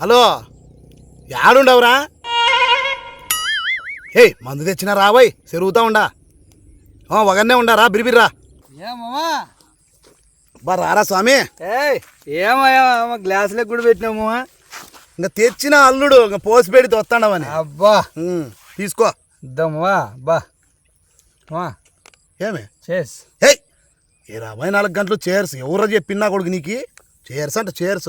Hello యాడుండవురా? ఏ మందు తెచ్చినా రాబోయ్ చెరుగుతా ఉండా. ఆ, ఒకనే ఉండారా బిరిబిర్రా. ఏమమ్మా బా రారా స్వామి. ఏయ్ ఏమయ్యా గ్లాసులకు కూడా పెట్టినామమ్మా ఇంకా తెచ్చిన అల్లుడు ఇంకా పోసి పెడితే వస్తాడవని. అబ్బా. తీసుకో. ఇద్దామమ్మా బా. ఏమే? చేస్. హే ఇరవై నాలుగు గంటలు చేర్స్ ఎవరో చెప్పినా కొడుకు నీకు? చేర్స్ అంటే చేర్స్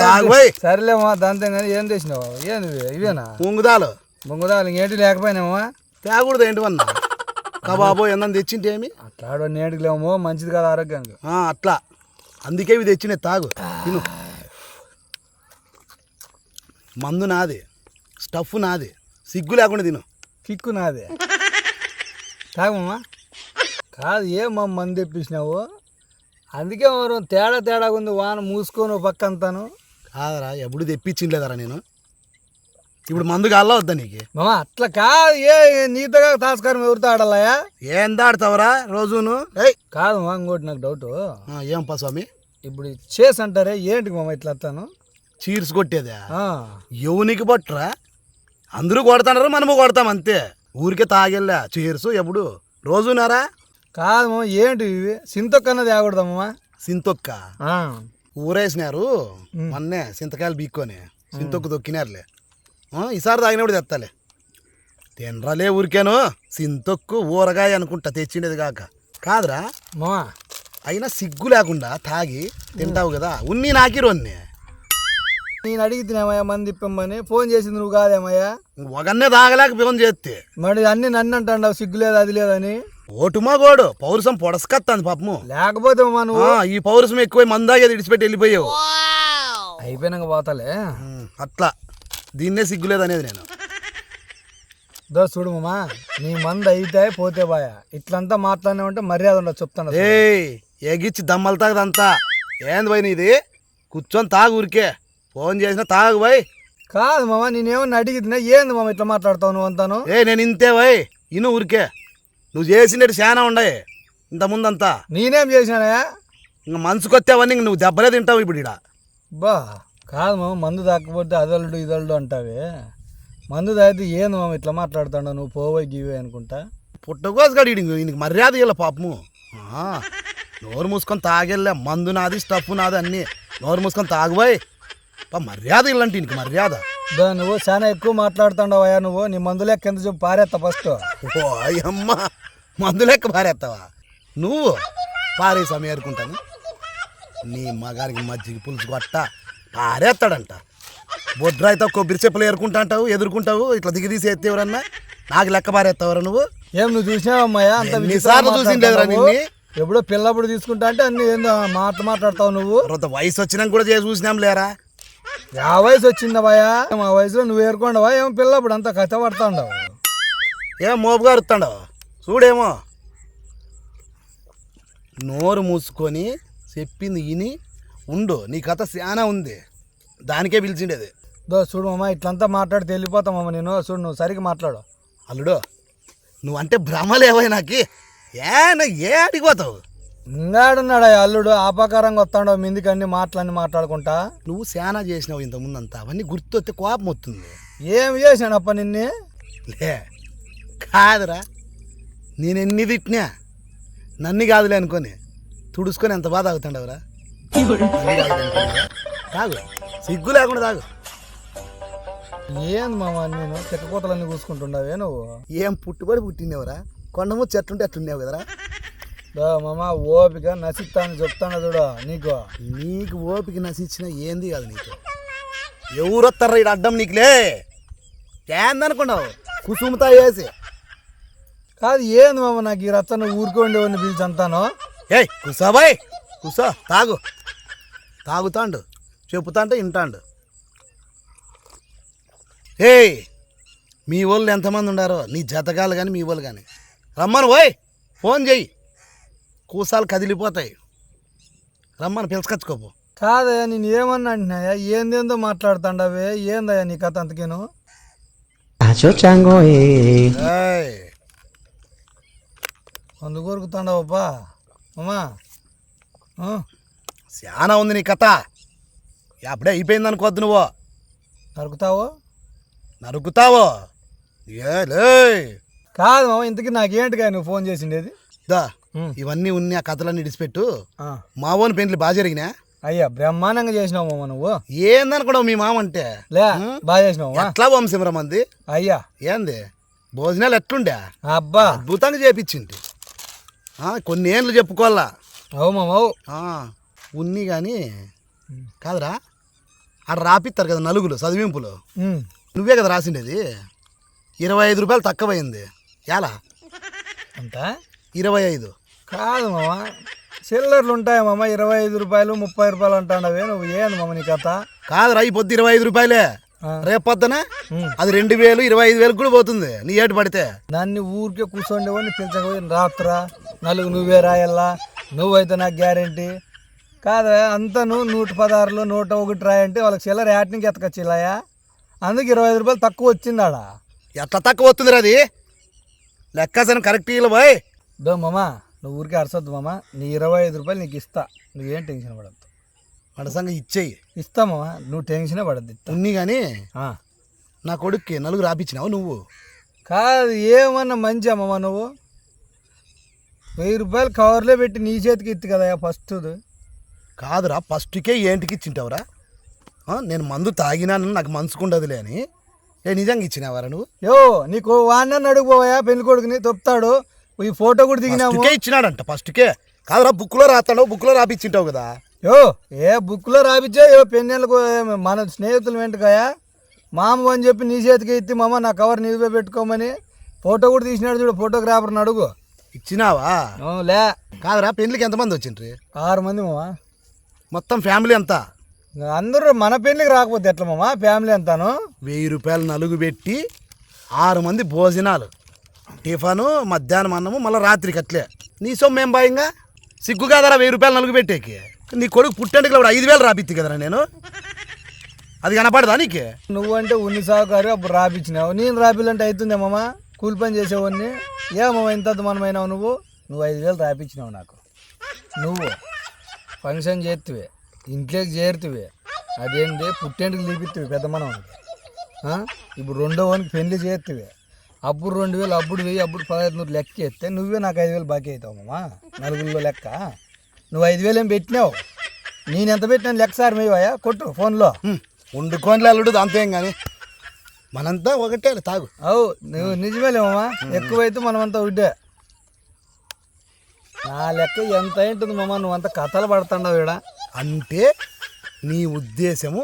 తాగుపోయి సరేలేమ్మా దాంతో కానీ ఏం తెచ్చినావు ఏంది ఇవి? ఇవేనా? ముంగుదాలు. బొంగుదాలు ఇంకేంటి లేకపోయినామా తేకూడదు ఏంటివన్నా కబాబో ఏందని తెచ్చింటే ఏమి? అట్లాడో నేటికి లేమో మంచిది కదా ఆరోగ్యానికి. ఆ, అట్లా. అందుకే ఇవి తెచ్చినే తాగు. తిను. మందు నాది. స్టఫ్ నాది. సిగ్గు లేకుండా తిను. కిక్కు నాదే. తాగమ్మా. కాదు ఏమమ్మా మంది తెప్పించినావు? అందుకే మరి తేడా తేడా ఉంది వాన మూసుకొని పక్క అంతాను. కాదరా ఎప్పుడు తెప్పించిండ్లేదరా నేను. ఇప్పుడు మందు కాల్లా వద్దా నీకు? మామ అట్లా కాదు ఏ నీతోగా తాస్కారం ఎవరితో ఆడాలయా ఏం దాడుతావరా రోజును? ఏయ్ కాదు మా ఇంకోటి నాకు డౌట్ ఏం పా స్వామి? ఇప్పుడు చేసి అంటారే ఏంటి మామ ఇట్లా వస్తాను చీర్స్ కొట్టేదా? ఎవనికి పట్టురా? అందరూ కొడతాడారు మనము కొడతాం అంతే. ఊరికే తాగెళ్ళా చీర్స్ ఎప్పుడు? రోజునారా? కాదు ఏంటి ఇవి సింతొక్కన్నది ఆగకూడదమ్మా సింతొక్క. ఊరేసినారు. మొన్నే సింతకాయలు బీక్కొని. సింతొక్కు తొక్కినారులే. ఈసారి తాగినప్పుడు తెత్తాలే. తినరాలే ఊరికేను. సింతొక్కు ఊరగాయ అనుకుంటా తెచ్చిండేది కాక. కాదురా. మామ అయినా సిగ్గు లేకుండా తాగి తింటావు కదా. ఉన్ని నాకి రొన్ని నేను అడిగితేనేమయ్యా మంది ఇప్పమ్మని ఫోన్ చేసింది నువ్వు కాదేమయ్యా? ఒకన్నే తాగలేక ఫోన్ చేస్తే మరి అన్ని నన్ను అంటావు సిగ్గు లేదు అది లేదని ఓటుమా గోడు పౌరుషం పొడసకత్తాంది పాపము. లేకపోతే మా నువ్వు? ఆ, ఈ పౌరుషం ఎక్కువ మందాగేది ఇడిచిపెట్టి వెళ్ళిపోయావు. అయిపోయినాక పోతాలే. అట్లా. దీన్నే సిగ్గులేదు అనేది నేను. దో చూడు మామా నీ మంది అయితే పోతే బాయా. ఇట్లంతా మాట్లాడినా ఉంటే మర్యాద ఉండదు చెప్తాను ఏయ్ ఎగిచ్చి దమ్మలు తాగదంతా. ఏంది పోయి నీది? కూర్చొని తాగు ఊరికే. ఫోన్ చేసినా తాగు పోయ్ కాదు మామ నేనేమన్నా అడిగితే ఏంది మామ ఇట్లా మాట్లాడతావు నువ్వు అంతాను? ఏ నేను ఇంతే పోయ్ ఇను ఊరికే. నువ్వు చేసినట్టు చాలా ఉండయి ఇంత ముందంతా. నేనేం చేసినానయా ఇంకా మనసుకొచ్చావని ఇంక నువ్వు దెబ్బలే తింటావు ఇప్పుడు ఈడ. బా కాదు మామ మందు తాకపోతే అదలుడు ఇదలుడు అంటావే. మందు తాగితే ఏంది మామ ఇట్లా మాట్లాడుతాడు నువ్వు పోవై గీవే అనుకుంటా? పుట్టకోసగాడు ఈయనకి మర్యాద ఇవ్వాలి పాపము. ఆ, నోరు మూసుకొని తాగెళ్ళా. మందు నాది స్టఫ్ నాది అన్నీ. నోరు మూసుకొని తాగుపోయి పా మర్యాద ఈయనకి మర్యాద. దా నువ్వు చాలా ఎక్కువ మాట్లాడుతుండవయ్యా నువ్వు నీ మందు లెక్క ఎంత చెప్పు పారేస్తా ఫస్ట్ ఓ అయ్యమ్మ మందు లెక్క పారేస్తావా నువ్వు పారే సమయం ఏరుకుంటాను నీ మగారికి మజ్జిగ పులుసు కొట్ట పారేస్తాడంట బొడ్రాయితో కొబ్బరి చెప్పులు ఏరుకుంటా అంటావు ఎదుర్కొంటావు ఇట్లా దిగి తీసి ఎత్తే ఎవరన్నా? నాకు లెక్క పారేస్తావరా నువ్వు? ఏం నువ్వు చూసినావమ్మయ్యా అంత ఎన్నిసార్లు చూసిండేదిరా నిన్ని? ఎప్పుడో పిల్లప్పుడు తీసుకుంటా అంటే అన్ని ఏందో మాట మాట్లాడతావు నువ్వు. వయసు వచ్చినాక కూడా చేసి చూసినాం లేరా? ఆ వయసు వచ్చిందవయ్యా మా వయసులో నువ్వు ఏరుకోండవా? ఏమో పిల్లప్పుడు అంత కథ పడతాండవు? ఏం మోపుగా అరుతాడు చూడేమో. నోరు మూసుకొని చెప్పింది ఇని ఉండు నీ కథ చాలా ఉంది. దానికే పిలిచిండేది. దో చూడు మామ ఇట్లంతా మాట్లాడితే వెళ్ళిపోతామమ్మ నేను. చూడు నువ్వు సరిగ్గా మాట్లాడు. అల్లుడు నువ్వంటే భ్రమలేవై నాకి. ఏ నా- ఏ అడిగిపోతావు ఆ అల్లుడు. ఆపాకారంగా వస్తాడు మిందికి అన్ని మాటలన్నీ మాట్లాడుకుంటా. నువ్వు శానా చేసినావు ఇంత ముందంతా అవన్నీ గుర్తొస్తే కోపం వస్తుంది. ఏం చేశానప్ప నిన్నే? లే కాదురా. నేను ఎన్ని తిట్టినా నన్ను కాదులే అనుకొని తుడుచుకొని ఎంత బాధ అవుతుండవురా తాగు. సిగ్గు లేకుండా తాగు. ఏంది మామ నేను? చెక్కకోతలన్నీ కూసుకుంటుండవే నువ్వు? ఏం పుట్టుబడి పుట్టిందేవరా కొండము చెట్లుంటే అట్లుండేవు కదరా? మామ ఓపిక నశిస్తాను చెప్తాను చూడు నీకు. నీకు ఓపిక నశించిన ఏంది కాదు నీకు? ఎవరొత్తారు ఇక్కడ అడ్డం నీకులే? ఏందనుకున్నావు కుసుముతా వేసి కాదు ఏంది మామ నాకు ఈ రచ్చ ఊరుకోండి ఊరుకోండి పిలిచి అంతాను ఏయ్ కుసాబాయ్ కుసా తాగు. తాగుతాండు చెప్పుతాంటే వింటాండు ఏయ్ మీ వాళ్ళు ఎంతమంది ఉండారో నీ జతకాలు కానీ మీ వాళ్ళు కానీ రమ్మను పోయ్ ఫోన్ చెయ్యి. కూసాలు కదిలిపోతాయి. రమ్మను పిలుచుకొచ్చుకోపో. కాదయ్యా నేను ఏమన్నా అంటున్నాయా ఏందేందో మాట్లాడుతాండవే? ఏందయ్యా నీ కథ అంతకేను? అందుకు కొరుకుతాండవప్పా అమ్మా. చాలా ఉంది నీ కథ. అప్పుడే అయిపోయింది అనుకోద్దు నువ్వు. నరుకుతావో? నరుకుతావో? ఏలే కాదు మామ ఇంతకీ నాకేంటిగా నువ్వు ఫోన్ చేసిండేది? దా. ఇవన్నీ ఉన్ని ఆ కథలన్నీ ఇడిచిపెట్టు ఆ. మా ఓన్ పెండ్లి బాగా జరిగినా? అయ్యా బ్రహ్మాండంగా చేసినావు మామ నువ్వు. ఏందనుకోవడం మీ మామ అంటే? లే. బాగా చేసినావు. ఎట్లా వంశంరా మంది అయ్యా. ఏంది? భోజనాలు ఎట్లుండే? అబ్బా. అద్భుతంగా చేపించింది. కొన్ని ఏండ్లు చెప్పుకోవాలా? అవు మామ అవు. ఆ, ఉన్ని కానీ కాదురా. ఆడ రాపిస్తారు కదా నలుగులు చదివింపులు. నువ్వే కదా రాసిండేది? ఇరవై ఐదు రూపాయలు తక్కువైంది. ఎలా అంతా? ఇరవై ఐదు. కాదు మామ. చిల్లర్లు ఉంటాయి మామ ఇరవై ఐదు రూపాయలు ముప్పై రూపాయలు అంటాడవే నువ్వు. ఏంది మామ నీ కథ? కాదురా ఈ పొద్దు ఇరవై ఐదు రూపాయలే. రేపు పొద్దున. అది రెండు వేలు ఇరవై ఐదు వేలకు కూడా పోతుంది. నీ ఏటు పడితే. నన్ను ఊరికే కూర్చోండేవాడిని పిలిచకపోయి రాత్రా? నలుగు నువ్వే రాయల్లా నువ్వైతే నాకు గ్యారంటీ. కాదా అంతా నువ్వు నూట పదహారులు నూట ఒకటి రాయంటే వాళ్ళకి చిల్లర యాటినికి ఎతకొచ్చిలాయా అందుకు ఇరవై ఐదు రూపాయలు తక్కువ వచ్చిందాడా? ఎట్లా తక్కువ వస్తుంది అది? లెక్కసని కరెక్ట్ ఇలా పోయి దో మామా. నువ్వు ఊరికే అరసొద్దు మామ. నీ ఇరవై ఐదు రూపాయలు నీకు ఇస్తా. నువ్వేం టెన్షన్ పడద్దు. మనసంగా ఇచ్చేయి. ఇస్తా మామ. నువ్వు టెన్షనే పడద్దు ఉన్ని కానీ. నా కొడుక్కి నలుగురు రాపించినావు నువ్వు? కాదు ఏమన్నా మంచిగా మామ నువ్వు? వెయ్యి రూపాయలు కవర్లో పెట్టి నీ చేతికి ఇత్తి కదా ఫస్ట్ కాదురా ఫస్ట్కే ఏంటికి ఇచ్చింటావురా? నేను మందు తాగినానని నాకు మనసుకుండదులే అని. ఏ నిజంగా ఇచ్చినావారా నువ్వు? యో నీకు వాడిని అడుగుపోయా పెళ్ళి కొడుకుని తొప్తాడు. ఈ ఫోటో కూడా దిగినాము. ఫస్ట్కే ఇచ్చినాడంట ఫస్ట్కే. కాదురా బుక్లో రాస్తాడు బుక్లో రాపిచ్చింటావు కదా. యో ఏ బుక్లో రాపిచ్చా? ఏ పెన్నెలకు మన స్నేహితులు వెంటకాయా మామ అని చెప్పి నీ చేతికి ఎత్తి మామ నా కవర్ నీవే పెట్టుకోమని ఫోటో కూడా తీసినాడు చూడు ఫోటోగ్రాఫర్ని అడుగు. ఇచ్చినావా? లే. కాదురా పెళ్ళికి ఎంతమంది వచ్చిండ్రి? ఆరు మంది మామ. మొత్తం ఫ్యామిలీ అంతా? అందరూ మన పెళ్ళికి రాకపోతే ఎట్లా మామ? ఫ్యామిలీ అంతాను. వెయ్యి రూపాయలు నలుగు పెట్టి ఆరు మంది భోజనాలు. టిఫను మధ్యాహ్నం అన్నము మళ్ళీ రాత్రికి అట్లే. నీ సొమ్ము ఏం భయంగా సిగ్గు కాదరా వెయ్యి రూపాయలు నలుగు పెట్టేకి. నీ కొడుకు పుట్టంటికి కూడా ఐదు వేలు రాపిత్తి కదరా నేను? అది కనపడదా నీకే? నువ్వంటే ఉన్ని సాగుకారు అప్పుడు రాపిచ్చినావు. నేను రాపిల్లంటే అవుతుందే మామ? కూలి పని చేసేవాడిని. ఏ ఇంత మనమైనావు నువ్వు? నువ్వు ఐదు వేలు రాపించినావు నాకు. నువ్వు ఫంక్షన్ చేస్తువే ఇంట్లోకి చేరుతువే. అదేంటి? పుట్టేంటికి లేపిత్తివి పెద్ద మనం ఇప్పుడు రెండో వానికి పెళ్ళి చేస్తువే అప్పుడు రెండు వేలు అప్పుడు వెయ్యి అప్పుడు పదహైదు నూరు లెక్క ఎత్తే నువ్వే నాకు ఐదు వేలు బాకీ అవుతావు మామ. నలుగురిలో లెక్క. నువ్వు ఐదు వేలు ఏం పెట్టినావు? నేను ఎంత పెట్టినాను లెక్క సార్ మేవయ్యా కొట్టు ఫోన్లో. హ్మ్, వండుకోని అల్లుడు అంతేం కానీ మనంతా ఒకటే తాగు. అవు నువ్వు నిజమేలేమమ్మా ఎక్కువైతే మనమంతా ఒకటే. నా లెక్క ఎంత ఉంటుంది మామ? నువ్వంత కథలు పడుతున్నావు ఇక్కడ అంటే నీ ఉద్దేశము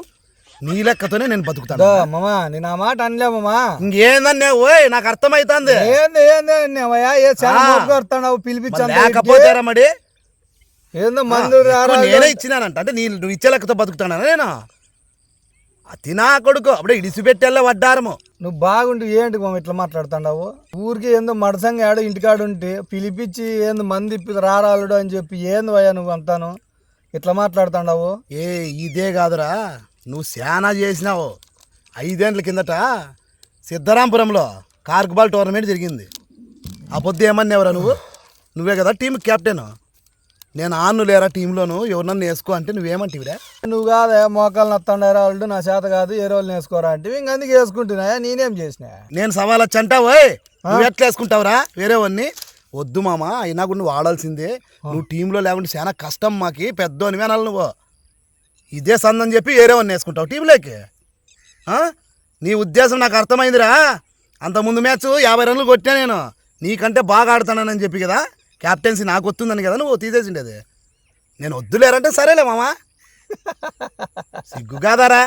నీ లెక్కతోనే నేను బతుకుతాను. మామ నేను ఆ మాట అనలేమమ్మా ఇంకేందన్నే ఓయ్ నాకు అర్థమైతుంది. ఏంది ఏంది అన్నయ్య? ఏ చాలా ఆ. మోపుకొస్తున్నావు పిలిపించి అంత లేకపోతే ఇంటికి? మడి ఏందో మందు నేనే ఇచ్చినానంట. అంటే నీ నువ్వు ఇచ్చే లెక్కతో బతుకుతానా నేను? అతి నా కొడుకు. అప్పుడే ఇడిసిపెట్టేళ్ళ వడ్డారము. నువ్వు బాగుండి ఏంటి మామ ఇట్లా మాట్లాడుతున్నావు? ఊరికి ఏందో మడసంగా ఆడు ఇంటికాడు ఉంటే పిలిపించి ఏందో మంది రారాలుడు అని చెప్పి ఏంది అయ్యా నువ్వు అంతాను? ఇట్లా మాట్లాడుతున్నావు? ఏ ఇదే కాదురా. నువ్వు శానా చేసినావు. ఐదేండ్ల కిందట సిద్ధరాంపురంలో కార్కుబాల్ టోర్నమెంట్ జరిగింది. ఆ పొద్దు ఏమన్నావురా నువ్వు? నువ్వే కదా టీం కెప్టెన్. నేను ఆన్ను లేరా టీంలోను ఎవరినన్ను వేసుకో అంటే నువ్వేమంటివిరా? నువ్వు కాదా మోకాలు నత్తండారా వాళ్ళు నా చేత కాదు ఏ రోజులు వేసుకోరా అంటే ఇంక అందుకే వేసుకుంటున్నా నేనేం చేసినా? నేను సవాల్ వచ్చి అంటావోయ్ నువ్వు ఎట్లా వేసుకుంటావురా? వేరే వాడిని? వద్దు మామ అయినా కూడా నువ్వు ఆడాల్సిందే. నువ్వు టీంలో లేకుంటే చాలా కష్టం మాకి పెద్దోని అనాలి నువ్వు. ఇదే సందని చెప్పి వేరే వాడిని వేసుకుంటావు టీంలోకి? నీ ఉద్దేశం నాకు అర్థమైందిరా. అంత ముందు మ్యాచ్ యాభై రన్లు కొట్టా నేను. నీకంటే బాగా ఆడుతానని చెప్పి కదా క్యాప్టెన్సీ నాకు వస్తుందని కదా నువ్వు తీసేసిండేది. నేను వద్దులేరంటే సరేలే మామా. సిగ్గు కాదారా?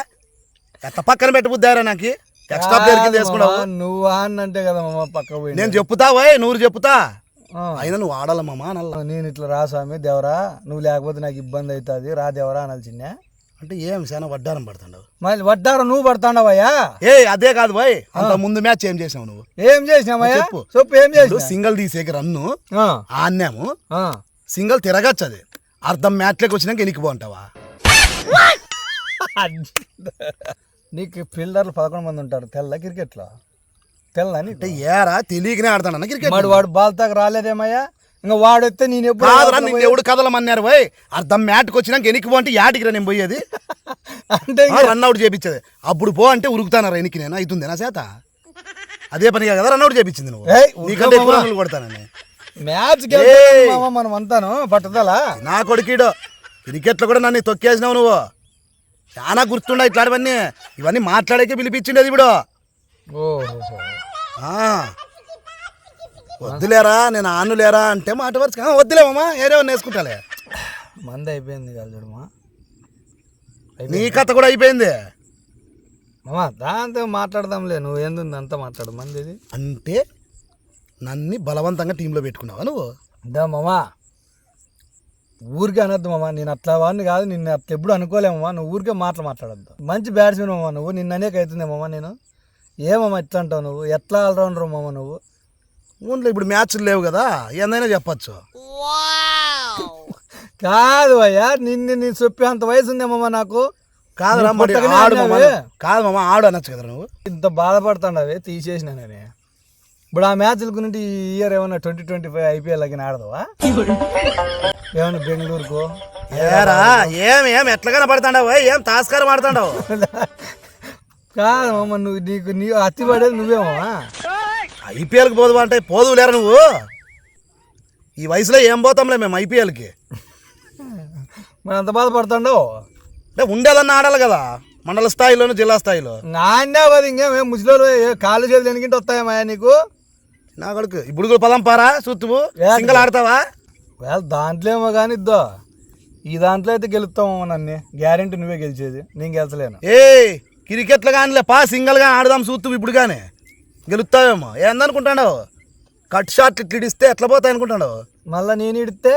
ఎట్ట పక్కన పెట్టబుద్దారా నాకు. ఎక్స్ట్రా ప్లేయర్ కింద వేసుకున్నావు. నువ్వు అంటే కదా మామ పక్క పోయి నేను చెప్తా పోయ్ నూరు చెప్తా. అయినా నువ్వు ఆడాలమ్మా నేను ఇట్లా రా స్వామి దేవరా నువ్వు లేకపోతే నాకు ఇబ్బంది అవుతుంది. రా దేవరా అనాల్సిందే అంటే ఏం చాలా వడ్డారం పడుతుండవు? మళ్ళీ వడ్డారా నువ్వు పడతాండవయ్యా? ఏ అదే కాదు పోయ్ అంత ముందు మ్యాచ్ ఏం చేసావు నువ్వు? ఏం చేసినావయ్యా? చెప్పు. చెప్పు ఏం చేసినా సింగిల్ తీసేకి రన్ను ఆ, ఆన్యాము ఆ. సింగిల్ తిరగచ్చు అది అర్ధం మ్యాచ్లోకి వచ్చినాక ఎనికి బాగుంటావా నీకు ఫీల్డర్లు పదకొండు మంది ఉంటారు తెల్ల క్రికెట్లో? తెల్ల నీకు? అంటే ఏరా తెలియకనే ఆడతానన్న క్రికెట్ వాడు వాడు బాల్ తాక రాలేదేమయ్యా? ఇంకా వాడు వస్తే నేను ఎప్పుడు కాదురా నిన్ను ఎవడు కదలమన్నారు పోయ్ అర్ధం మ్యాట్కి వచ్చినాక ఎనికి బాగుంటే యాటికి రా నేను పోయేది? అంటే రన్ అవుట్ చేపించేది అప్పుడు పో అంటే ఉరుకుతాను ఎనికి నేను? అవుతుంది నా చేత అదే పనిగా కదా రన్ అవుట్ చేపించింది నువ్వు. నీకంటే ఎక్కువ కొడతానని మ్యాచ్ మనం అంతాను. పట్టుదల. నా కొడుకీడు. క్రికెట్లో కూడా నన్ను తొక్కేసినావు నువ్వు. చాలా గుర్తుండ ఇట్లాంటివన్నీ? ఇవన్నీ మాట్లాడకే పిలిపించిండేది ఇప్పుడు. ఓహో. వద్దులేరా నేను ఆనులేరా అంటే మాట వరుస వద్దులేమమ్మా ఏరే వేసుకుంటాలే. మంది అయిపోయింది కదా చూడమా నీ కథ కూడా అయిపోయింది. మామ దాంతో మాట్లాడదాంలే నువ్వు ఏంది అంతా మాట్లాడు మంది అంటే నన్ను బలవంతంగా టీంలో పెట్టుకున్నావా నువ్వు? దా మామ ఊరికే అనొద్దు మామ నేను అట్లా వాడిని కాదు నిన్ను అట్లా ఎప్పుడు అనుకోలేమమ్మా నువ్వు ఊరికే మాటలు మాట్లాడద్దు. మంచి బ్యాట్స్మెన్ మామ నువ్వు నిన్న అనేక అవుతుంది మామ నేను. ఏమమ్మా ఎట్లా అంటావు నువ్వు? ఎట్లా ఆల్రౌండర్ మామ నువ్వు? ఊళ్ళో ఇప్పుడు మ్యాచ్లు లేవు కదా ఏందైనా చెప్పచ్చు. కాదు అయ్యా నిన్ను నేను చెప్పే అంత వయసు ఉందేమమ్మా నాకు. ఆడు మామ ఆడినావే. కాదు మామ ఆడు అనొచ్చు కదా నువ్వు. ఇంత బాధపడుతుండవే తీసేసిన నేనే. ఇప్పుడు ఆ మ్యాచ్ల గురించి ఈ ఇయర్ ఏమన్నా ట్వంటీ ట్వంటీ ఫైవ్ ఐపీఎల్ లాగా ఆడదావా? ఏమన్నా బెంగళూరుకు? ఏరా ఏం ఏం ఎట్లా కనపడుతుండవు ఏం తాస్కారం ఆడుతుండవు కాదు మామ నువ్వు నీకు నీ అత్తి పడేది నువ్వేమమ్మా ఐపీఎల్కి పోదు అంటే పోదు లేరా నువ్వు? ఈ వయసులో ఏం పోతాంలే మేము ఐపీఎల్కి? మరి అంత బాధపడుతుండవు అంటే ఉండేదన్న ఆడాలి కదా మండల స్థాయిలోను జిల్లా స్థాయిలో. నాన్నే అది ఇంకేమే ముసలిలో కాళ్ళు చేతులు ఎనికింటి వస్తాయమ్మా నీకు? నా కొడుకు ఇప్పుడు కూడా పదం పారా సుత్తువు సింగల్ ఆడతావా? వేళ దాంట్లో ఏమో కానీ ఇద్దో. ఈ దాంట్లో అయితే గెలుస్తామమ్మా నన్ను. గ్యారెంటీ నువ్వే గెలిచేది. నేను గెలిచలేను. ఏ క్రికెట్లో కానీలే పా సింగల్గా ఆడదాం సూత్తు ఇప్పుడు కానీ. గెలుస్తావేమో? ఏందనుకుంటాడావు కట్ షాట్ ఇట్లు ఇడిస్తే ఎట్లా పోతాయి అనుకుంటాడావు మళ్ళీ నేను ఇడితే?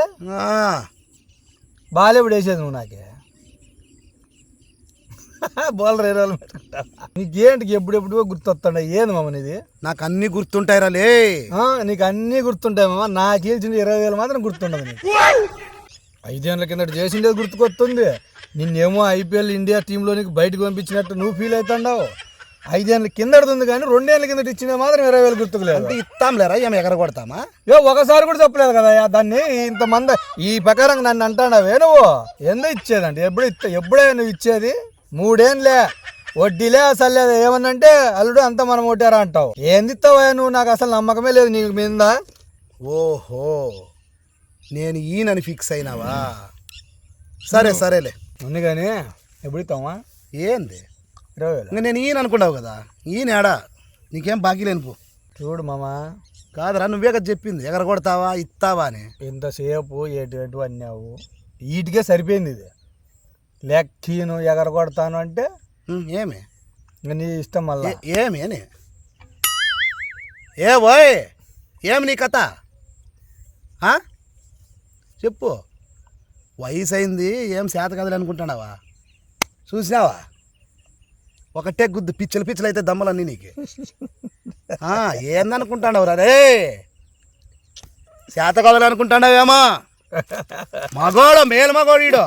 బాలేప్పుడు వేసేది నువ్వు నాకే. బౌలర్ ఏ రోజులు పెట్టుకుంటా నీకేంటి ఎప్పుడెప్పుడు గుర్తొస్తుండ? ఏంది మామ నీది? నాకు అన్ని గుర్తుంటాయిరా లే. ఆ, నీకు అన్నీ గుర్తుంటాయి మామ. నాకు గెలిచింది ఇరవై వేలు మాత్రం గుర్తుండదు నీకు. ఐదేళ్ళ కిందట చేసిండేది గుర్తుకొస్తుంది. నిన్నేమో ఐపీఎల్ ఇండియా టీంలో నీకు బయటకు పంపించినట్టు నువ్వు ఫీల్ అవుతాండావు. ఐదేళ్ళ కిందడుతుంది కానీ రెండేళ్ళ కిందట ఇచ్చిన మాత్రం ఇరవై వేలు గుర్తుకులేదు అంటే ఇస్తాంలేరా ఏమి ఎగర కొడతామా ఏ ఒకసారి కూడా చెప్పలేదు కదా దాన్ని ఇంతమంది ఈ ప్రకారం నన్ను అంటాడావే నువ్వు? ఎందు ఇచ్చేదండి? ఎప్పుడు ఇస్తా ఎప్పుడే నువ్వు ఇచ్చేది? మూడేళ్ళే వడ్డీలే అసలు లేదు. ఏమన్నంటే అల్లుడు అంత మనం కొట్టారా అంటావు. ఏంది ఇస్తావా నువ్వు? నాకు అసలు నమ్మకమే లేదు నీకు మీద. ఓహో నేను ఈయనని ఫిక్స్ అయినావా? సరే సరేలే. ఉంది కానీ ఎప్పుడు ఇస్తావా ఏంది? ఇరవై వేలు? ఇంకా నేను ఈయన అనుకున్నావు కదా. ఈయన ఏడా? నీకేం బాకీ లేని పో చూడు మామ. కాదురా నువ్వే కదా చెప్పింది. ఎగర కొడతావా ఇస్తావా అని. ఇంతసేపు ఏటు ఎటు అన్నావు? వీటికే సరిపోయింది ఇది. లెక్కీను ఎగర కొడతాను అంటే ఉమ్, ఏమి? ఇంక నీ ఇష్టం మళ్ళా. ఏ- ఏమి అని ఏ ఓయ్ ఏమి నీ కథ? ఆ? చెప్పు. వయసు అయింది ఏం చేత కదలే అనుకుంటున్నావా? చూసినావా? ఒకటే గుద్దు పిచ్చలు పిచ్చలు అయితే దమ్మలన్నీ నీకు. ఆ, ఏందనుకుంటున్నావు రే? చేత కదలు అనుకుంటున్నావేమో మగోడు మేలు మగోడు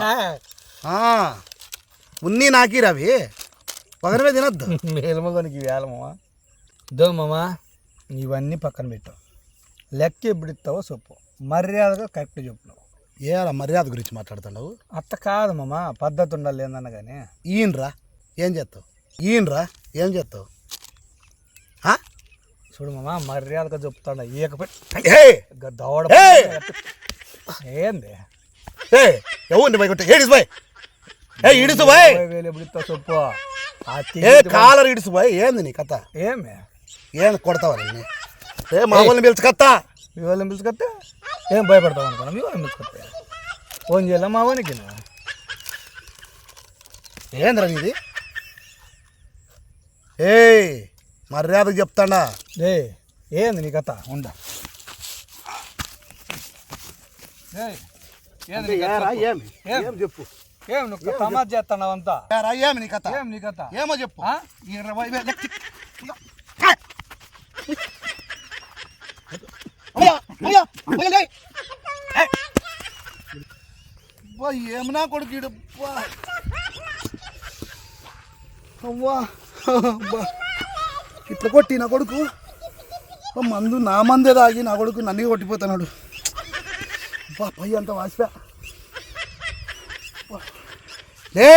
ఉన్ని నాకి రవి. ఒకరివే తినొద్దు. మేలమగోనికి వేలమా దో మామా. ఇవన్నీ పక్కన పెట్టు. లెక్క ఎప్పుడు ఇస్తావో చెప్పు. మర్యాదగా కరెక్ట్ చెప్పు ఏ మర్యాద గురించి మాట్లాడుతున్నావు? అట్ట కాదు మామ. పద్ధతి ఉండాలి ఏందన్న కానీ ఈయనరా? ఏం చేస్తావు? ఈయనరా? ఏం చేస్తావు? చూడు మామ మర్యాదగా చెప్తాడు. ఈయకపోయి! దవడ! ఏంది! ఎవరిని పోయి కొట్టే ఏడిసి పోయి! ఏ ఇడుసు వేలు ఎప్పుడు చెప్పు. ఆ ఏ కాలర్ ఇడుసు పోయి! ఏంది నీ కథ? ఏమి? ఏం కొడతావా నిన్ను? ఏ మామూలు పిలిచి కత్త! మీ వాళ్ళని పిలుచుకొస్తే ఏం భయపడతావు అనుకున్నా మీ వాళ్ళని పిలుచుకొస్తే ఫోన్ చేయాలా మా వానికి? ఏందిరా నీది? ఏయ్ మర్యాదకు చెప్తాడా? ఏ ఏంది నీ కథ? ఉండ. ఏం? ఏం చెప్పు? ఏం నువ్వు సమాజ్ చేస్తున్నావు అంతా? ఏమి నీ కథ? ఏం నీ కథ? ఏమో చెప్పు. ఆ? ఇరవై వేలు ఏమన్నా కొడుకు. అవ్వా, అబ్బా. ఇట్లా కొట్టి నా కొడుకు. మందు నా మందే తాగి నా కొడుకు నన్ను కొట్టిపోతున్నాడు. అబ్బా పై అంత వాసిపా. ఏ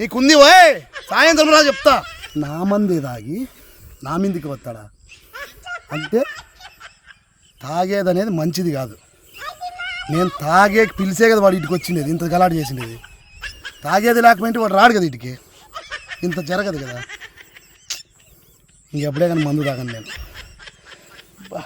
నీకుంది ఓయ్. సాయంత్రం రా చెప్తా. నా మందే తాగి నా మీదికి వస్తాడా? అంటే తాగేదనేది మంచిది కాదు. నేను తాగే పిలిచే కదా వాడు ఇటుకు వచ్చిండేది ఇంత గలాట చేసిండేది. తాగేది లేకపోయింటే వాడు రాడు కదా ఇటుకి. ఇంత జరగదు కదా. ఇంకెప్పుడే కానీ మందు తాగను నేను. బా.